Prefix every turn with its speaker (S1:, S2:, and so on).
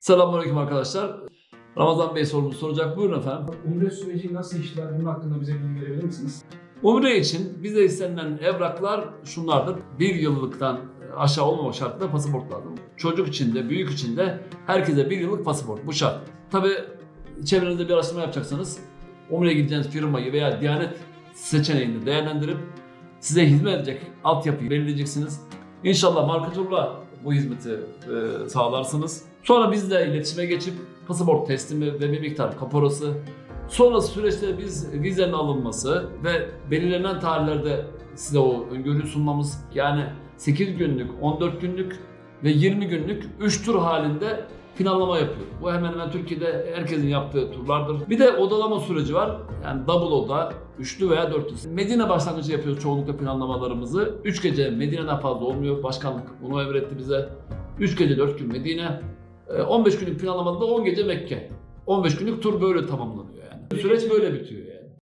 S1: Selamünaleyküm arkadaşlar. Ramazan Bey sorumuzu soracak. Buyurun efendim.
S2: Umre süreci nasıl işler? Bunun hakkında bize bilgi verebilir misiniz?
S1: Umre için bize istenilen evraklar şunlardır. Bir yıllıktan aşağı olmamak şartıyla pasaport lazım. Çocuk için de büyük için de herkese bir yıllık pasaport. Bu şart. Tabi çevrenizde bir araştırma yapacaksanız Umre'ye gideceğiniz firmayı veya Diyanet seçeneğini değerlendirip size hizmet edecek altyapıyı belirleyeceksiniz. İnşallah marketörle bu hizmeti e, sağlarsınız. Sonra bizle iletişime geçip pasaport teslimi ve bir miktar kaporası Sonrası süreçte biz vizenin alınması ve belirlenen tarihlerde size o öngörüyü sunmamız yani 8 günlük, 14 günlük ve 20 günlük 3 tur halinde planlama yapıyor. Bu hemen hemen Türkiye'de herkesin yaptığı turlardır. Bir de odalama süreci var. Yani double oda, üçlü veya dörtlü. Medine başlangıcı yapıyoruz çoğunlukla planlamalarımızı. 3 gece Medine'den fazla olmuyor. Başkanlık bunu emretti bize. 3 gece 4 gün Medine. Ee, 15 günlük planlamada da 10 gece Mekke. 15 günlük tur böyle tamamlanıyor yani. Süreç böyle bitiyor